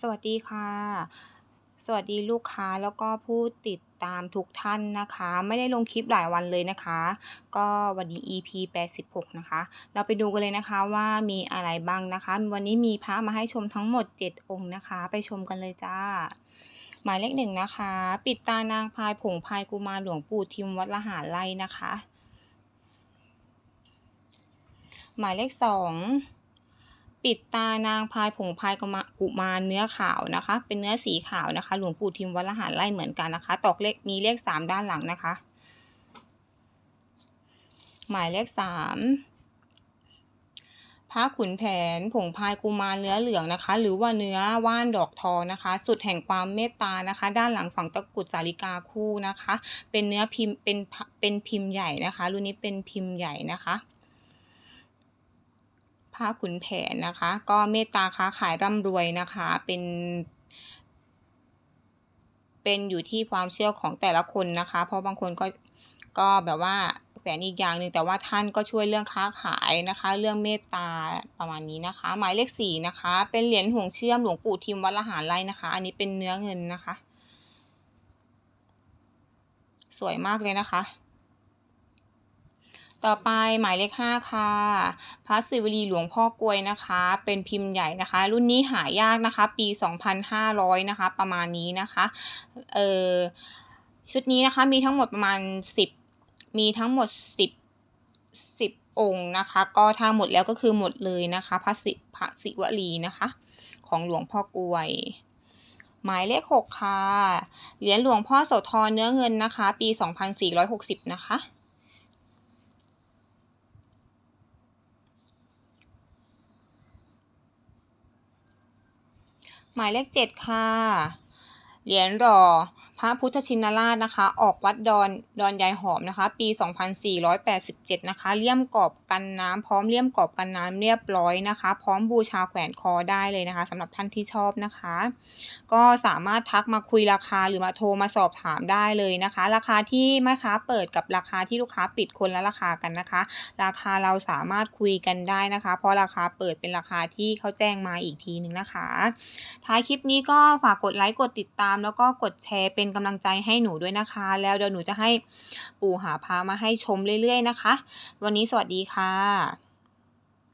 สวัสดีค่ะ สวัสดีลูกค้าแล้วก็ผู้ติดตามทุกท่านนะคะ ไม่ได้ลงคลิปหลายวันเลยนะคะ ก็วันนี้ EP 86 นะคะ เราไปดูกันเลยนะคะว่ามีอะไรบ้างนะคะ วันนี้มีพระมาให้ชมทั้งหมด 7 องค์นะคะ ไปชมกันเลยจ้าหมายเลขหนึ่งนะคะ ปิดตานางพายผงพายกุมารหลวงปู่ทิมวัดละหารไร่นะคะ หมายเลขสอง ปิดตานางพายผงพายกุมารเนื้อขาวนะคะ เป็นเนื้อสีขาวนะคะ หลวงปู่ทิมวัดละหารไร่เหมือนกันนะคะ ตอกเลขมีเลขสามด้านหลังนะคะ หมายเลขสามพระขุนแผนผงพายกุมารเนื้อเหลืองนะคะ หรือว่าเนื้อว่านดอกทองนะคะ สุดแห่งความเมตตานะคะ ด้านหลังฝั่งตะกุดสาลิกาคู่นะคะ เป็นเนื้อพิมพ์เป็นเป็นพิมพ์ใหญ่นะคะ รุ่นนี้เป็นพิมพ์ใหญ่นะคะ พระขุนแผนนะคะ ก็เมตตาค้าขายร่ำรวยนะคะ เป็น เป็นอยู่ที่ความเชื่อของแต่ละคนนะคะ เพราะบางคนก็ก็แบบว่าแฝนอีกอย่างหนึ่งแต่ว่าท่านก็ช่วยเรื่องค้าขายนะคะ เรื่องเมตตาประมาณนี้นะคะ หมายเลขสี่นะคะ เป็นเหรียญห่วงเชื่อมหลวงปู่ทิมวัดละหารไร่นะคะ อันนี้เป็นเนื้อเงินนะคะ สวยมากเลยนะคะ ต่อไปหมายเลขห้าค่ะพระศิวลีหลวงพ่อกลวยนะคะ เป็นพิมพ์ใหญ่นะคะ รุ่นนี้หายากนะคะ ปี 2,500 นะคะ ประมาณนี้นะคะเออชุดนี้นะคะมีทั้งหมดประมาณ 10 มีทั้งหมด 10 10 องค์นะคะ ก็ถ้าหมดแล้วก็คือหมดเลยนะคะพระศิพระศิวลีนะคะ ของหลวงพ่อกลวยหมายเลขหกค่ะ เหรียญหลวงพ่อโสธรเนื้อเงินนะคะ ปี 2460 นะคะ หมายเลขเจ็ดค่ะ เหรียญหล่อ ระพุทธชินราชนะคะ ออกวัดดอนดอนยายหอมนะคะ ปี 2487 นะคะเลี่ยมกรอบกันน้ำพร้อมเลี่ยมกรอบกันน้ำเรียบร้อยนะคะ พร้อมบูชาแขวนคอได้เลยนะคะสำหรับท่านที่ชอบนะคะ ก็สามารถทักมาคุยราคาหรือมาโทรมาสอบถามได้เลยนะคะ ราคาที่แม่ค้าเปิดกับราคาที่ลูกค้าปิดคนละราคากันนะคะ ราคาเราสามารถคุยกันได้นะคะ เพราะราคาเปิดเป็นราคาที่เขาแจ้งมาอีกทีหนึ่งนะคะ ท้ายคลิปนี้ก็ฝากกดไลค์กดติดตาม แล้วก็กดแชร์เป็นกำลังใจให้หนูด้วยนะคะ แล้วเดี๋ยวหนูจะให้ปู่หาพามาให้ชมเรื่อยๆนะคะ วันนี้สวัสดีค่ะ